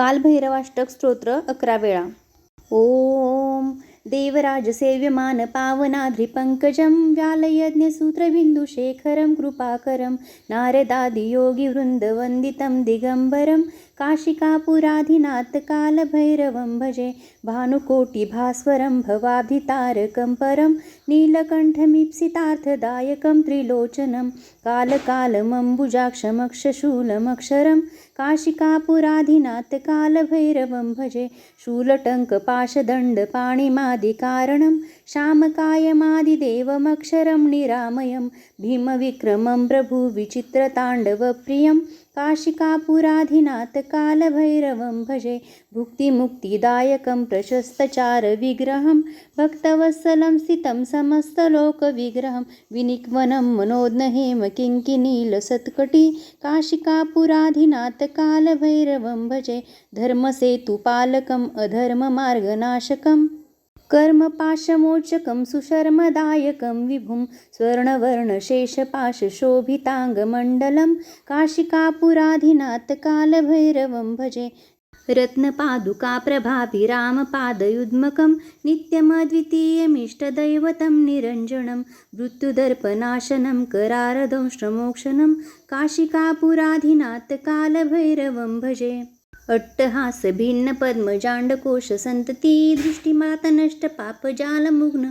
कालभैरवाष्टक स्तोत्र अकरा वेळा. ओम देवराजसेव्यमान पावनाद्रिपङ्कजं व्यालयज्ञसूत्रबिन्दुशेखरं कृपाकरं नारदादियोगिवृन्दवन्दितं दिगम्बरं काशिकापुराधिनाथकालभैरवं भजे। भानुकोटिभास्वरं भवाभितारकं परं। नीलकण्ठमीप्सितार्थदायकं त्रिलोचनं। कालकालमम्बुजाक्षमक्षशूलमक्षरं। काशिकापुराधिनाथकालभैरवं भजे। शूलटङ्कपाशदण्डपाणिमादिकारणं। श्यामकायमादिदेवमक्षरं निरामयं भीमविक्रमं प्रभुविचित्रताण्डवप्रियं काशिकापुराधिनाथकालभैरवं भजे भुक्तिमुक्तिदायकं प्रशस्तचारविग्रहं भक्तवत्सलं स्थितं समस्तलोकविग्रहं विनिक्वनं मनोज्ञहेम किङ्किनीलसत्कटी काशिकापुराधिनाथकालभैरवं भजे धर्मसेतुपालकम् अधर्ममार्गनाशकम्। कर्मपाशमोचकं सुशर्मदायकं विभुं स्वर्णवर्णशेषपाशशोभिताङ्गमण्डलं काशिकापुराधिनाथकालभैरवं भजे रत्नपादुकाप्रभाभिरामपादयुग्मकं नित्यमद्वितीयमिष्टदैवतं निरञ्जनं मृत्युदर्पनाशनं करारदंश्रमोक्षणं काशिकापुराधिनाथकालभैरवं भजे अट्टहासभिन्नपद्मजाण्डकोशसन्तती दृष्टिमातनष्टपापजालमुग्न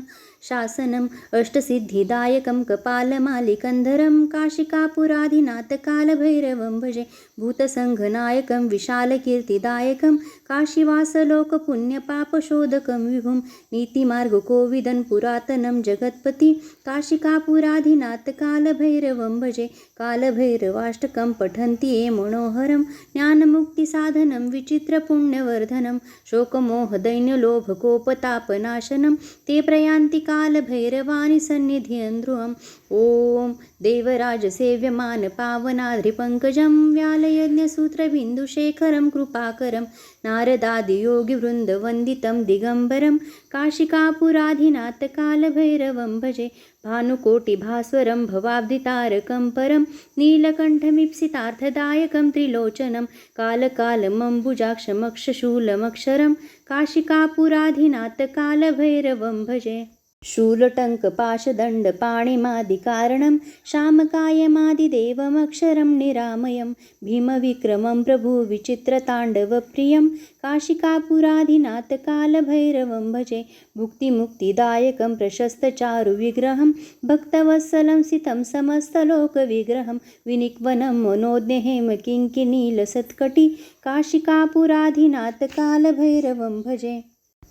शासनम् अष्टसिद्धिदायकं कपालमालिकन्धरं काशिकापुराधिनाथकालभैरवं भजे भूतसङ्घनायकं विशालकीर्तिदायकं काशीवासलोकपुण्यपापशोधकं विभुं नीतिमार्गकोविदं पुरातनं जगत्पति काशिकापुराधिनाथकालभैरवं भजे कालभैरवाष्टकं पठन्ति ये मनोहरं ज्ञानमुक्तिसाधनं विचित्रपुण्यवर्धनं शोकमोहदैन्यलोभकोपतापनाशनं ते प्रयान्ति कालभैरवाणि सन्निधियन्द्रुवम् ॐ देवराजसेव्यमान पावनाद्रिपङ्कजं व्यालयज्ञसूत्रबिन्दुशेखरं कृपाकरं। नारदादियोगिवृन्दवन्दितं दिगम्बरं। काशिकापुराधिनाथकालभैरवं भजे। भानुकोटिभास्वरं भवाब्धितारकं परं। नीलकण्ठमीप्सितार्थदायकं त्रिलोचनं। कालकालमम्बुजाक्षमक्षशूलमक्षरं। काशिकापुराधिनाथकालभैरवं भजे। शूलटङ्कपाशदण्डपाणिमादिकारणं श्यामकायमादिदेवमक्षरं निरामयं भीमविक्रमं प्रभुविचित्रताण्डवप्रियं काशिकापुराधिनाथकालभैरवं भजे भुक्तिमुक्तिदायकं प्रशस्तचारुविग्रहं भक्तवत्सलं सितं समस्तलोकविग्रहं विनिक्वनं मनोज्ञहेम किङ्किनीलसत्कटि काशिकापुराधिनाथकालभैरवं भजे।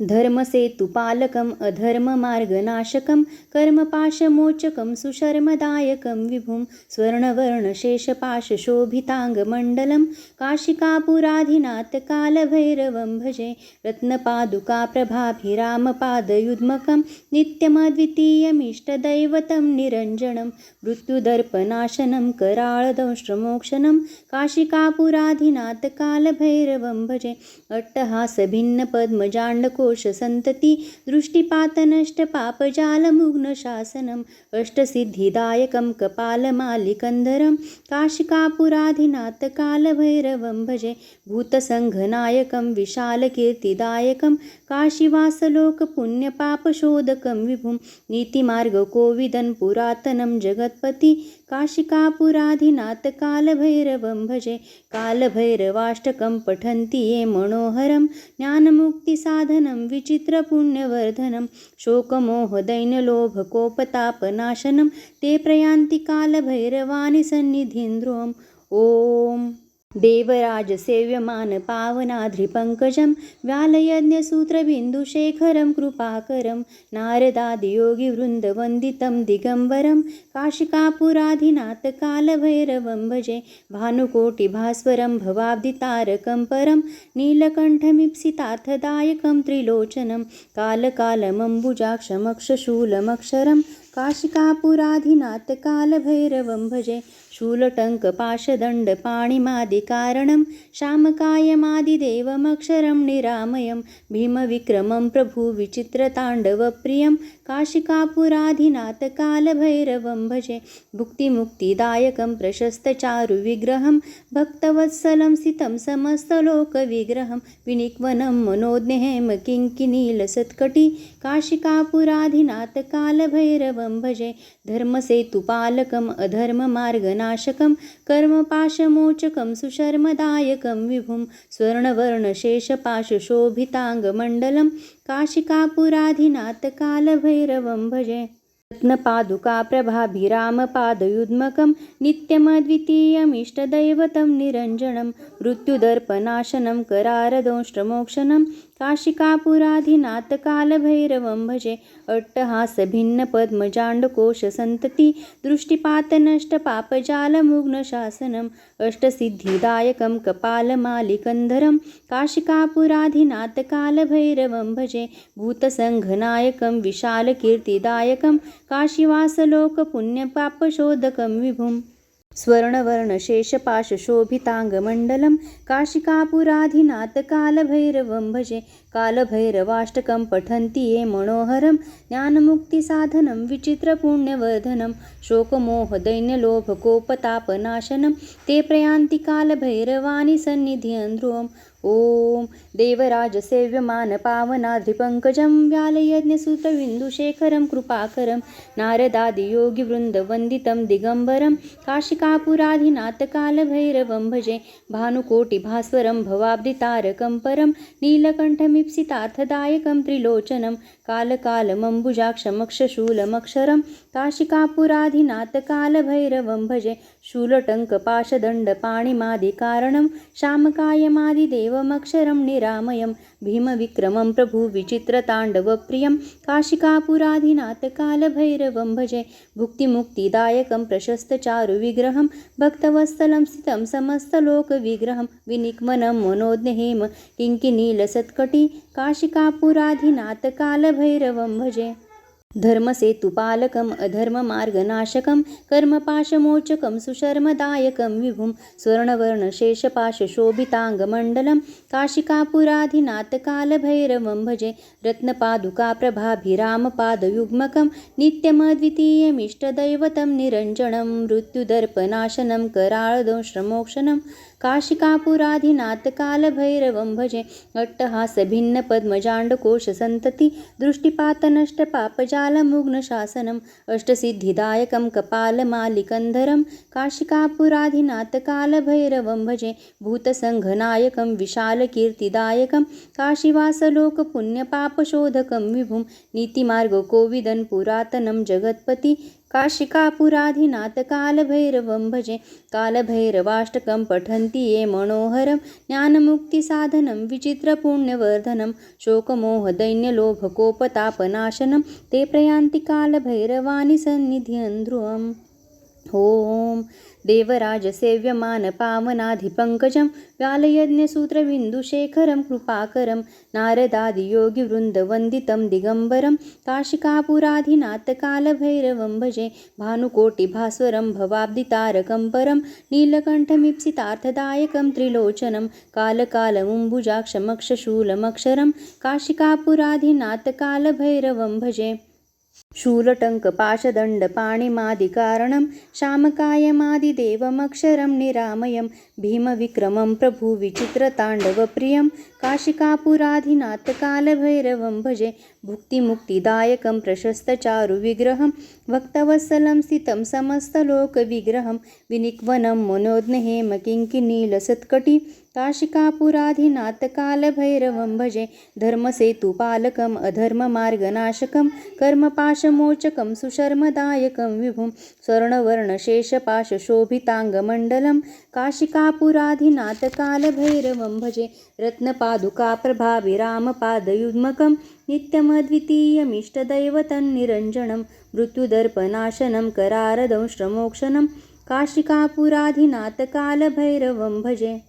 धर्मसेतुपालकम् अधर्ममार्गनाशकं कर्मपाशमोचकं सुशर्मदायकं विभुं स्वर्णवर्णशेषपाशशोभिताङ्गमण्डलं काशिकापुराधिनाथकालभैरवं भजे रत्नपादुकाप्रभाभिरामपादयुग्मकं नित्यमद्वितीयमिष्टदैवतं निरञ्जनं मृत्युदर्पनाशनं कराळदंष्ट्रमोक्षणं काशिकापुराधिनाथकालभैरवं भजे शन्तति दृष्टिपातनष्ट पापजालमुग्नशासनम् अष्टसिद्धिदायकं कपालमालिकन्धरं काशिकापुराधिनाथकालभैरवं भजे भूतसङ्घनायकं विशालकीर्तिदायकं काशीवासलोकपुण्यपापशोधकं विभुं नीतिमार्गकोविदं पुरातनं जगत्पति काशिकापुराधिनाथकालभैरवं भजे। कालभैरवाष्टकं पठन्ति ये मनोहरं। ज्ञानमुक्तिसाधनं विचित्रपुण्यवर्धनं शोकमोहदैनलोभकोपतापनाशनं ते प्रयान्ति कालभैरवानि सन्निधिन्द्रुवम् ॐ देवराजसेव्यमान पावनाध्रिपङ्कजं व्यालयज्ञसूत्रबिन्दुशेखरं कृपाकरं नारदादियोगिवृन्दवन्दितं दिगम्बरं काशिकापुराधिनाथकालभैरवं भजे भानुकोटिभास्वरं भवाब्धितारकं परं नीलकण्ठमीप्सितार्थदायकं त्रिलोचनं कालकालमम्बुजाक्षमक्षशूलमक्षरं काशिकापुराधिनाथकालभैरवं भजे शूलटङ्कपाशदण्डपाणिमादिकारणं श्यामकायमादिदेवमक्षरं निरामयं भीमविक्रमं प्रभुविचित्रताण्डवप्रियं काशिकापुराधिनाथकालभैरवं भजे। भुक्तिमुक्तिदायकं प्रशस्तचारुविग्रहं, भक्तवत्सलं स्थितं समस्तलोकविग्रहं। विनिक्वनं मनोज्ञहेम किङ्किनीलसत्कटी। काशिकापुराधिनाथकालभैरवं भजे। धर्मसेतुपालकम् अधर्ममार्गनाशकं। कर्मपाशमोचकं सुशर्मदायकं विभुं। स्वर्णवर्णशेषपाशशोभिताङ्गमण्डलं काशिकापुराधिनाथकालभैरवं भजे। रत्नपादुकाप्रभाभिरामपादयुग्मकं नित्यमद्वितीयमिष्टदैवतं निरञ्जनं मृत्युदर्पनाशनं काशिकापुराधिनाथ कालभैरवं भजे। अट्टहासभिन्नपद्मजाण्डकोशसन्तति दृष्टिपातनष्टपापजालमुग्नशासनम् अष्टसिद्धिदायकं कपालमालिकन्धरं। काशिकापुराधिनाथकालभैरवं भजे। भूतसङ्घनायकं विशालकीर्तिदायकं। काशीवासलोकपुण्यपापशोधकं विभुम्। स्वर्णवर्णशेषपाशशोभिताङ्गमण्डलं काशिकापुराधिनाथकालभैरवं भजे कालभैरवाष्टकं पठन्ति ये मनोहरं, ज्ञानमुक्तिसाधनं, विचित्रपुण्यवर्धनं, शोकमोहदैन्यलोभकोपतापनाशनं, ते प्रयान्ति कालभैरवाणि सन्निधिं ध्रुवम् ॐ देवराजसेव्यमानपावनाद्रिपङ्कजं व्यालयज्ञसूत्रविन्दुशेखरं कृपाकरं, नारदादियोगिवृन्दवन्दितं दिगम्बरं, काशिकापुराधिनाथकालभैरवं भजे, भानुकोटिभास्वरं भवाब्धितारकं परं ईप्सितार्थदायकं त्रिलोचनं कालकालमम्बुजाक्षमक्षशूलमक्षरं काशिकापुराधिनाथकालभैरवं भजे शूलटङ्कपाशदण्डपाणिमादिकारणं श्यामकायमादिदेवमक्षरं निरामयं भीमविक्रमं प्रभुविचित्रताण्डवप्रियं काशिकापुराधिनाथकालभैरवं भजे भुक्तिमुक्तिदायकं प्रशस्तचारुविग्रहं भक्तवत्सलं स्थितं समस्तलोकविग्रहं विनिक्मनं मनोज्ञहेम किङ्किनीलसत्कटी काशिकापुराधिनाथकालभैरवं भजे। धर्मसेतुपालकम् अधर्ममार्गनाशकं कर्मपाशमोचकं सुशर्मदायकं विभुं स्वर्णवर्णशेषपाशशोभिताङ्गमण्डलं काशिकापुराधिनाथकालभैरवं भजे। रत्नपादुकाप्रभाभिरामपादयुग्मकं नित्यमद्वितीयमिष्टदैवतं निरञ्जनं मृत्युदर्पनाशनं कराळदंश्रमोक्षणं काशिकापुराधिनाथकालभैरवं भजे। अट्टहासभिन्नपद्मजाण्डकोशसन्तति दृष्टिपातनष्टपापजालमुग्नशासनम् अष्टसिद्धिदायकं कपालमालिकन्धरं काशिकापुराधिनाथकालभैरवं भजे। भूतसङ्घनायकं विशालकीर्तिदायकं काशीवासलोकपुण्यपापशोधकं विभुं नीतिमार्गकोविदन् पुरातनं जगत्पति। काशिकापुराधिनाथकालभैरवं भजे, कालभैरवाष्टकं पठन्ति ये मनोहरं, ज्ञानमुक्तिसाधनं, विचित्रपुण्यवर्धनं, शोकमोहदैन्यलोभकोपतापनाशनं, ते प्रयान्ति कालभैरवानि सन्निध्यन् ध्रुवम्। ॐ देवराजसेव्यमानपावनाधिपङ्कजं व्यालयज्ञसूत्रबिन्दुशेखरं कृपाकरं नारदादियोगिवृन्दवन्दितं दिगम्बरं काशिकापुराधिनाथकालभैरवं भजे भानुकोटिभास्वरं भवाब्दितारकं परं नीलकण्ठमीप्सितार्थदायकं त्रिलोचनं कालकालमुम्बुजाक्षमक्षशूलमक्षरं काशिकापुराधिनाथकालभैरवं भजे। शूलटङ्कपाशदण्डपाणिमादिकारणं शामकायमादिदेवमक्षरं निरामयं भीमविक्रमं प्रभुविचित्रताण्डवप्रियं काशिकापुराधिनाथकालभैरवं भजे भुक्तिमुक्तिदायकं प्रशस्तचारुविग्रहं भक्तवत्सलं स्थितं समस्तलोकविग्रहं विनिक्वनं मनोज्ञहेम किङ्किनीलसत्कटी काशिकापुराधिनाथकालभैरवं भजे। धर्मसेतुपालकम् अधर्ममार्गनाशकं कर्मपाशमोचकं सुशर्मदायकं विभुं स्वर्णवर्णशेषपाशशोभिताङ्गमण्डलं काशिकापुराधिनाथकालभैरवं भजे। रत्नपादुकाप्रभाभिरामपादयुग्मकं नित्यमद्वितीयमिष्टदैवतं निरञ्जनं मृत्युदर्पनाशनं करारदंष्ट्रमोक्षणं काशिकापुराधिनाथकालभैरवं भजे।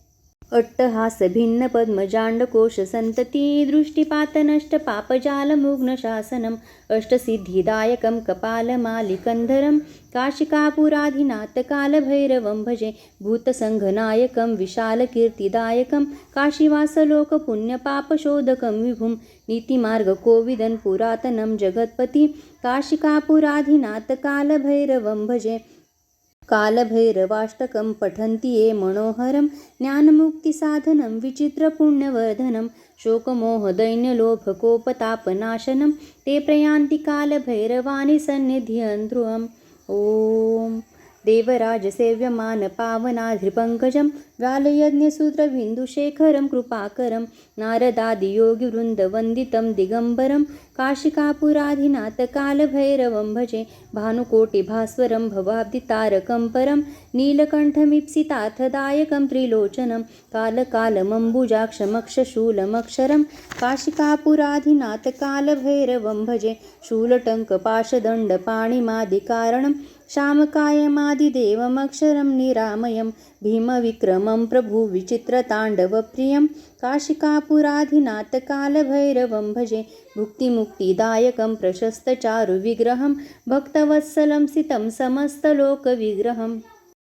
अट्टहासभिन्न पद्मजाण्डकोश सन्तती दृष्टिपातनष्ट पापजालमुग्नशासनम् अष्टसिद्धिदायकं कपालमालिकन्धरं काशिकापुराधिनाथकालभैरवं भजे भूतसङ्घनायकं विशालकीर्तिदायकं काशीवासलोकपुण्यपापशोधकं विभुं नीतिमार्गकोविदन् पुरातनं जगत्पति काशिकापुराधिनाथकालभैरवं भजे कालभैरवाष्टकं पठन्ति ये मनोहरं ज्ञानमुक्तिसाधनं विचित्रपुण्यवर्धनं शोकमोहदैन्यलोभकोपतापनाशनं ते प्रयान्ति कालभैरवाणि सन्निध्यन्ध्रुवम् ॐ देवराजसेव्यमानपावनाद्रिपङ्कजं व्यालयज्ञसूत्रबिन्दुशेखरं कृपाकरं नारदादियोगिवृन्दवन्दितं दिगम्बरं काशिकापुराधिनाथकालभैरवं भजे भानुकोटिभास्वरं भवाब्दितारकं परं नीलकण्ठमीप्सितार्थदायकं त्रिलोचनं कालकालमम्बुजाक्षमक्षशूलमक्षरं काशिकापुराधिनाथकालभैरवं भजे शूलटङ्कपाशदण्डपाणिमादिकारणं श्यामकायमादिदेवमक्षरं निरामयं भीमविक्रमं प्रभुविचित्रताण्डवप्रियं काशिकापुराधिनाथकालभैरवं भजे भुक्तिमुक्तिदायकं प्रशस्तचारुविग्रहं भक्तवत्सलं सितं समस्तलोकविग्रहम्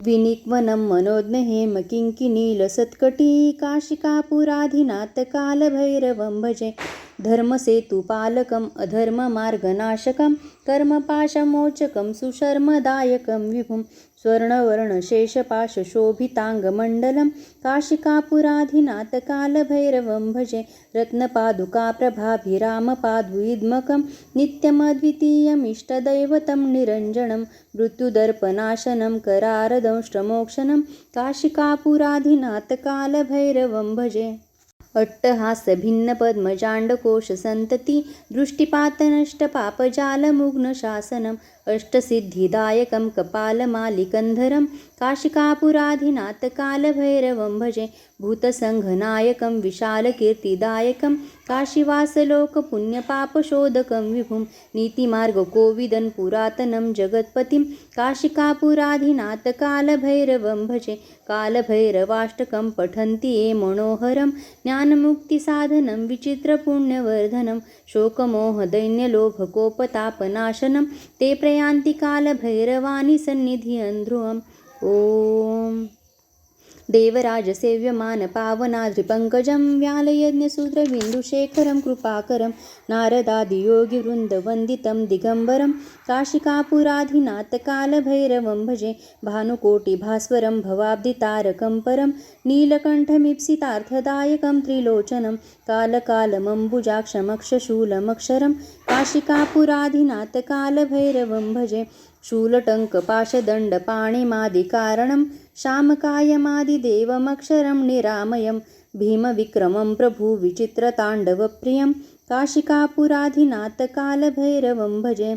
विनिक्वनं मनोज्ञहेमकिङ्किनीलसत्कटी काशिकापुराधिनाथकालभैरवं भजे धर्मसेतुपालकम् अधर्ममार्गनाशकं कर्मपाशमोचकं सुशर्मदायकं विभुं स्वर्णवर्णशेषपाशशोभिताङ्गमण्डलं काशिकापुराधिनाथकालभैरवं भजे रत्नपादुकाप्रभाभिरामपाद्विद्मकं नित्यमद्वितीयमिष्टदैवतं निरञ्जनं मृत्युदर्पनाशनं करारदंष्ट्रमोक्षणं काशिकापुराधिनाथकालभैरवं भजे। अट्टहासभिन्नपद्मजाण्डकोशसन्तति दृष्टिपातनष्टपापजालमुग्नशासनम् अष्टसिद्धिदायकं कपालमालिकन्धरं, काशिकापुराधिनाथकालभैरवं भजे, भूतसङ्घनायकं, विशालकीर्तिदायकं, काशीवासलोकपुण्यपापशोधकं विभुं नीतिमार्गकोविदन् पुरातनं जगत्पतिं, काशिकापुराधिनाथकालभैरवं भजे, कालभैरवाष्टकं पठन्ति ये मनोहरं, ज्ञानमुक्तिसाधनं, विचित्रपुण्यवर्धनं, शोकमोहदैन्यलोभकोपतापनाशनं, ते प्रयान्ति कालभैरवानि सन्निधि अंध्रुव ॐ देवराजसेव्यमानपावनाद्रिपङ्कजं व्यालयज्ञसूत्रबिन्दुशेखरं कृपाकरं नारदादियोगिवृन्दवन्दितं दिगम्बरं काशिकापुराधिनाथकालभैरवं भजे भानुकोटिभास्वरं भवाब्दितारकं परं नीलकण्ठमीप्सितार्थदायकं त्रिलोचनं कालकालमम्बुजाक्षमक्षशूलमक्षरं काशिकापुराधिनाथकालभैरवं भजे शूलटङ्कपाशदण्डपाणिमादिकारणं श्यामकायमादिदेवमक्षरं निरामयं भीमविक्रमं प्रभुविचित्रताण्डवप्रियं काशिकापुराधिनाथकालभैरवं भजे।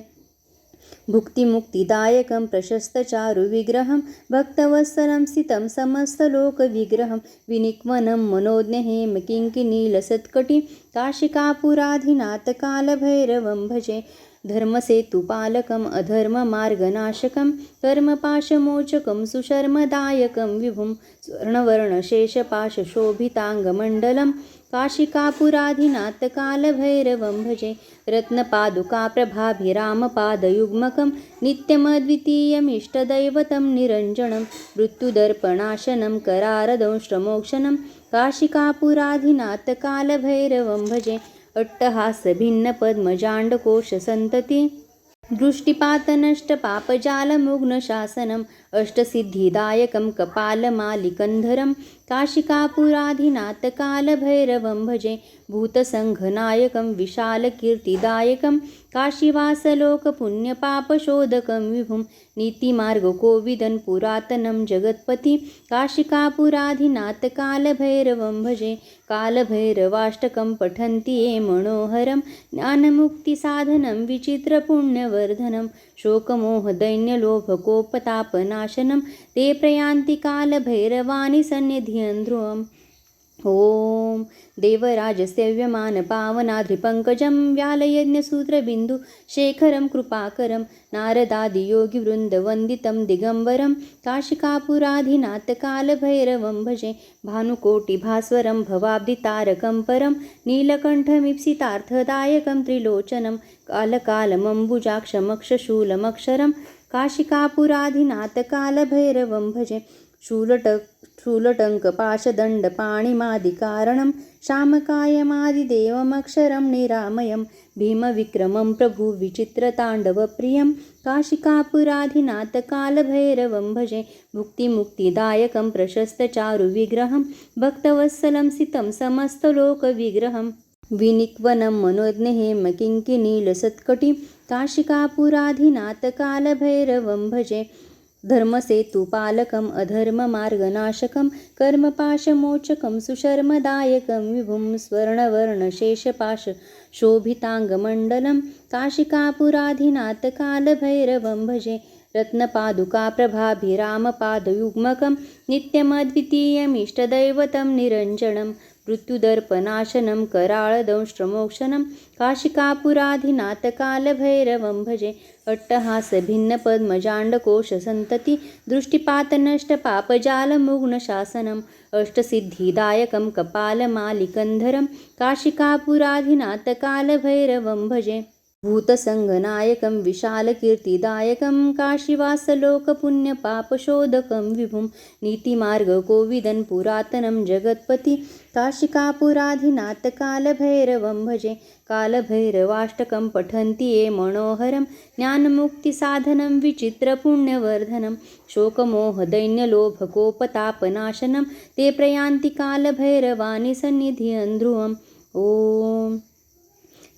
भुक्तिमुक्तिदायकं प्रशस्तचारुविग्रहं भक्तवत्सलं स्थितं समस्तलोकविग्रहं विनिक्वनं मनोज्ञहेमकिङ्किनीलसत्कटी काशिकापुराधिनाथकालभैरवं भजे। धर्मसेतुपालकम् अधर्ममार्गनाशकं कर्मपाशमोचकं सुशर्मदायकं विभुं स्वर्णवर्णशेषपाशशोभिताङ्गमण्डलं काशिकापुराधिनाथकालभैरवं भजे रत्नपादुकाप्रभाभिरामपादयुग्मकं नित्यमद्वितीयमिष्टदैवतं निरञ्जनं मृत्युदर्पणाशनं करारदंश्रमोक्षणं काशिकापुराधिनाथकालभैरवं भजे अट्टहासभिन्नपद्मजाण्डकोश सन्तति दृष्टिपातनष्ट पापजालमुग्नशासनं अष्टसिद्धिदायकं कपालमालिकन्धरं काशिकापुराधिनाथकालभैरवं भजे भूतसङ्घनायकं विशालकीर्तिदायकं काशीवासलोकपुण्यपापशोधकं विभुं नीतिमार्गकोविदन् पुरातनं जगत्पति काशिकापुराधिनाथकालभैरवं भजे कालभैरवाष्टकं पठन्ति ये मनोहरं ज्ञानमुक्तिसाधनं विचित्रपुण्यवर्धनं शोकमोहदैन्यलोभकोपतापनाशनं ते प्रयान्ति कालभैरवाणि सन्निध्यन्ध्रुवम् ॐ देवराजसेव्यमान पावनाद्रिपङ्कजं व्यालयज्ञसूत्रबिन्दु शेखरं कृपाकरं नारदादियोगिवृन्दवन्दितं दिगम्बरं काशिकापुराधिनाथकालभैरवं भजे भानुकोटिभास्वरं भवाब्धितारकं परं नीलकण्ठमीप्सितार्थदायकं त्रिलोचनं कालकालमम्बुजाक्षमक्षशूलमक्षरं काशिकापुराधिनाथकालभैरवं भजे शूलटक् छूलटङ्कपाशदण्डपाणिमादिकारणं श्यामकायमादिदेवमक्षरं निरामयं भीमविक्रमं प्रभुविचित्रताण्डवप्रियं काशिकापुराधिनाथकालभैरवं भजे भुक्तिमुक्तिदायकं प्रशस्तचारुविग्रहं भक्तवत्सलं सितं समस्तलोकविग्रहं। विनिक्वनं मनोज्ञहेम किङ्किनीलसत्कटिं काशिकापुराधिनाथकालभैरवं भजे धर्मसेतुपालकम् अधर्ममार्गनाशकं कर्मपाशमोचकं सुशर्मदायकं विभुं स्वर्णवर्णशेषपाश शोभिताङ्गमण्डलं काशिकापुराधिनाथकालभैरवं भजे रत्नपादुकाप्रभाभिरामपादयुग्मकं नित्यमद्वितीयमिष्टदैवतं निरञ्जनं मृत्युदर्पनाशनं कराळदंष्ट्रमोक्षणं काशिकापुराधिनाथकालभैरवं भजे अट्टहासभिन्नपद्मजाण्डकोशसन्तति दृष्टिपातनष्टपापजालमुग्नशासनम् अष्टसिद्धिदायकं कपालमालिकन्धरं काशिकापुराधिनाथकालभैरवं भजे। भूतसङ्गनायकं विशालकीर्तिदायकं काशीवासलोकपुण्यपापशोधकं विभुं नीतिमार्गकोविदन् पुरातनं जगत्पति काशिकापुराधिनाथकालभैरवं भजे कालभैरवाष्टकं पठन्ति ये मनोहरं ज्ञानमुक्तिसाधनं विचित्रपुण्यवर्धनं शोकमोहदैन्यलोभकोपतापनाशनं ते प्रयान्ति कालभैरवाणि सन्निधिं ध्रुवम्। ॐ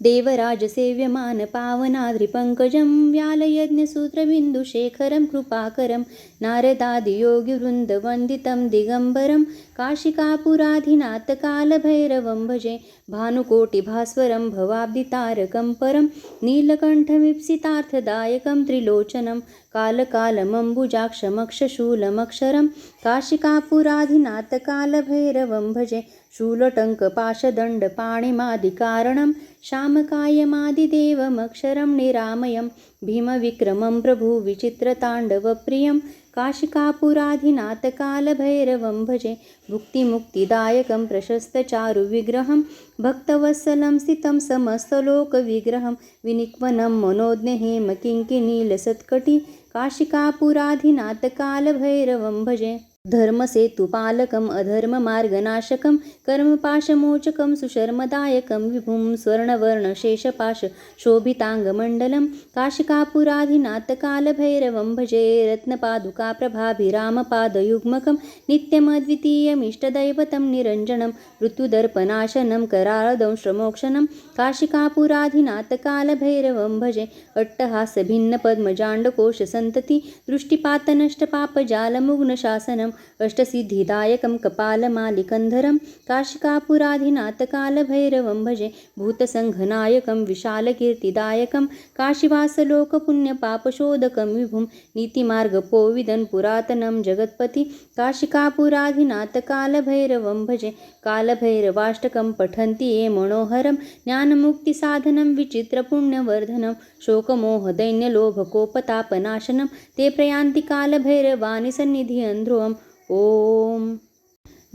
देवराजसेव्यमानपावनाद्रिपङ्कजं व्यालयज्ञसूत्रबिन्दुशेखरं कृपाकरं नारदादियोगिवृन्दवन्दितं दिगम्बरं काशिकापुराधिनाथकालभैरवं भजे भानुकोटिभास्वरं भवाब्दितारकं परं नीलकण्ठमीप्सितार्थदायकं त्रिलोचनं कालकालमम्बुजाक्षमक्षशूलमक्षरं काशिकापुराधिनाथकालभैरवं भजे शूलटङ्कपाशदण्डपाणिमादिकारणं श्यामकायमादिदेवमक्षरं निरामयं भीमविक्रमं प्रभुविचित्रताण्डवप्रियं काशिकापुराधिनाथकालभैरवं भजे भुक्तिमुक्तिदायकं प्रशस्तचारुविग्रहं भक्तवत्सलं स्थितं समस्तलोकविग्रहं विनिक्वनं मनोज्ञहेम किङ्किनीलसत्कटि काशिकापुराधिनाथकालभैरवं भजे धर्मसेतुपालकम् अधर्ममार्गनाशकं कर्मपाशमोचकं सुशर्मदायकं विभुं स्वर्णवर्णशेषपाश शोभिताङ्गमण्डलं काशिकापुराधिनाथकालभैरवं भजे रत्नपादुकाप्रभाभिरामपादयुग्मकं नित्यमद्वितीयमिष्टदैवतं निरञ्जनं ऋतुदर्पनाशनं कराळदंश्रमोक्षणं काशिकापुराधिनाथकालभैरवं भजे अट्टहासभिन्नपद्मजाण्डकोशसन्तति, दृष्टिपातनष्टपापजालमुग्नशासनम् अष्टसिद्धिदायकं कपालमालिकन्धरं काशिकापुराधिनाथकालभैरवं भजे भूतसङ्घनायकं विशालकीर्तिदायकं काशीवासलोकपुण्यपापशोधकं विभुं नीतिमार्गपोविदन् पुरातनं जगत्पति काशिकापुराधिनाथकालभैरवं भजे कालभैरवाष्टकं पठन्ति ये मनोहरं ज्ञानमुक्तिसाधनं विचित्रपुण्यवर्धनं शोकमोहदैन्यलोभकोपतापनाशनं ते प्रयान्ति कालभैरवानि सन्निधिअन् ध्रुवं ओम.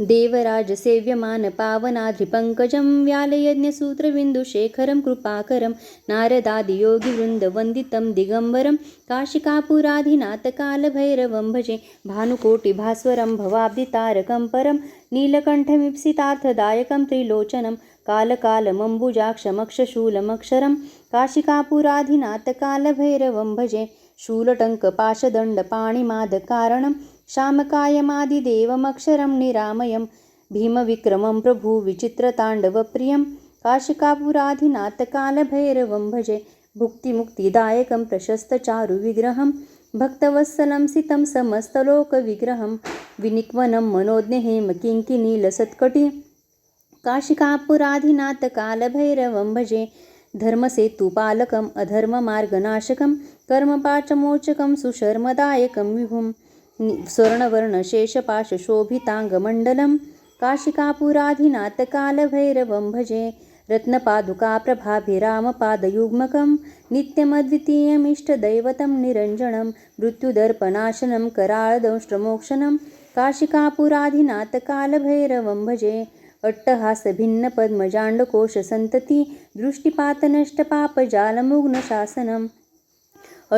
देवराज सेव्यमान पावनाधिपङ्कजं व्यालयज्ञसूत्रबिन्दुशेखरं कृपाकरं नारदादियोगिवृन्दवन्दितं दिगम्बरं काशिकापुराधिनाथकालभैरवं भजे भानुकोटिभास्वरं भवाब्दितारकं परं नीलकण्ठमीप्सितार्थदायकं त्रिलोचनं कालकालमम्बुजाक्षमक्षशूलमक्षरं काशिकापुराधिनाथकालभैरवं भजे शूलटङ्कपाशदण्डपाणिमादकारणं शामकायमादिदेवमक्षरं निरामयं भीमविक्रमं प्रभुविचित्रताण्डवप्रियं काशिकापुराधिनाथकालभैरवं भजे भुक्तिमुक्तिदायकं प्रशस्तचारुविग्रहं भक्तवत्सलं सितं समस्तलोकविग्रहं विनिक्वनं मनोज्ञहेम किङ्किनीलसत्कटि काशिकापुराधिनाथकालभैरवं भजे धर्मसेतुपालकम् अधर्ममार्गनाशकं कर्मपाचमोचकं सुशर्मदायकं विभुम् स्वर्णवर्णशेषपाशशोभिताङ्गमण्डलं काशिकापुराधिनाथ भजे रत्नपादुकाप्रभाभिरामपादयुग्मकं नित्यमद्वितीयमिष्टदैवतं निरञ्जनं मृत्युदर्पनाशनं कराळदंष्ट्रमोक्षनं काशिकापुराधिनाथकालभैरवं भजे अट्टहासभिन्नपद्मजाण्डकोशसन्तति दृष्टिपातनष्टपापजालमुग्नशासनम्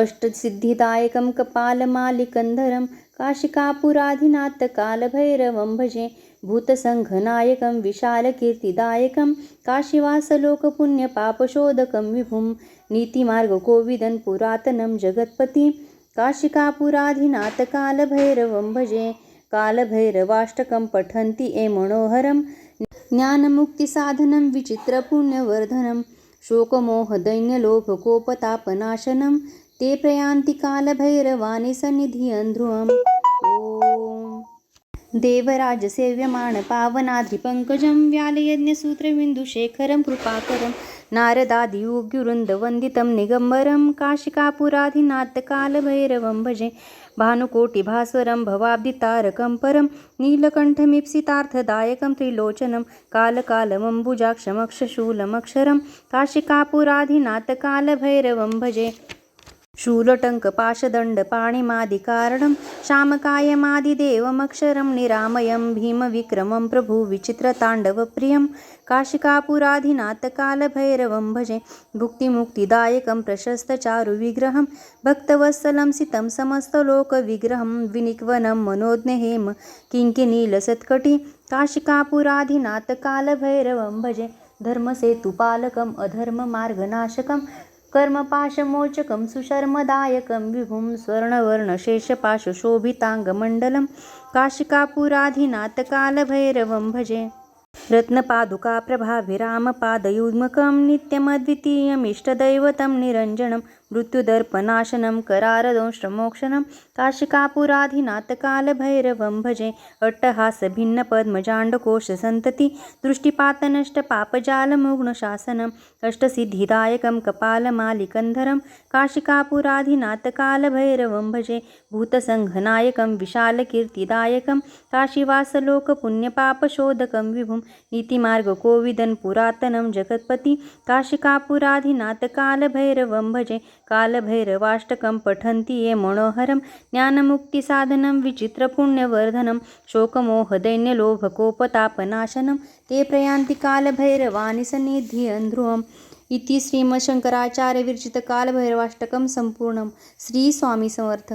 अष्टसिद्धिदायकं कपालमालिकन्धरं काशिकापुराधिनाथ कालभैरवं भजे भूतसङ्घनायकं, विशालकीर्तिदायकं, काशीवासलोकपुण्यपापशोधकं विभुं नीतिमार्गकोविदं पुरातनं जगत्पति काशिकापुराधिनाथ कालभैरवं भजे, कालभैरवाष्टकं पठन्ति ये मनोहरं, ज्ञानमुक्तिसाधनं, विचित्रपुण्यवर्धनं शोकमोहदैन्यलोभकोपतापनाशनं ते प्रयान्ति कालभैरवाणि सन्निधिं ध्रुवम्। ॐ। देवराजसेव्यमाणपावनाद्रिपङ्कजं व्यालयज्ञसूत्रबिन्दुशेखरं कृपाकरं नारदादियुग्युरुन्दवन्दितं निगम्बरं काशिकापुराधिनाथकालभैरवं भजे भानुकोटिभास्वरं भवाब्दितारकं परं नीलकण्ठमीप्सितार्थदायकं त्रिलोचनं कालकालमम्बुजाक्षमक्षशूलमक्षरं काशिकापुराधिनाथकालभैरवं भजे शूलटङ्कपाशदण्डपाणिमादिकारणं शामकायमादिदेवमक्षरं निरामयं भीमविक्रमं प्रभुविचित्रताण्डवप्रियं काशिकापुराधिनाथकालभैरवं भजे भुक्तिमुक्तिदायकं प्रशस्तचारुविग्रहं भक्तवत्सलं सितं समस्तलोकविग्रहं विनिक्वनं मनोज्ञहेम किङ्किनीलसत्कटि काशिकापुराधिनाथकालभैरवं भजे धर्मसेतुपालकम् अधर्ममार्गनाशकं कर्मपाशमोचकं सुशर्मदायकं विभुं स्वर्णवर्णशेषपाशशोभिताङ्गमण्डलं काशिकापुराधिनाथकालभैरवं भजे। रत्नपादुकाप्रभाभिरामपादयुग्मकं नित्यमद्वितीयमिष्टदैवतं निरञ्जनं मृत्युदर्पनाशनं करारदंष्ट्रमोक्षणं काशिकापुराधिनाथकालभैरवं भजे अट्टहासभिन्नपद्मजाण्डकोशसन्तति दृष्टिपातनष्टपापजालमुग्नशासनम् अष्टसिद्धिदायकं कपालमालिकन्धरं काशिकापुराधिनाथकालभैरवं भजे भूतसङ्घनायकं विशालकीर्तिदायकं काशीवासलोकपुण्यपापशोधकं विभुं नीतिमार्गकोविदं पुरातनं जगत्पति काशिकापुराधिनाथकालभैरवं भजे कालभैरवाष्टकं पठन्ति ये मनोहरं ज्ञानमुक्तिसाधनं विचित्रपुण्यवर्धनं शोकमोहदैन्यलोभकोपतापनाशनं ते प्रयान्ति कालभैरवानि सन्निधिं ध्रुवम्। इति श्रीमशङ्कराचार्यविरचितकालभैरवाष्टकं सम्पूर्णं। श्रीस्वामी समर्थ।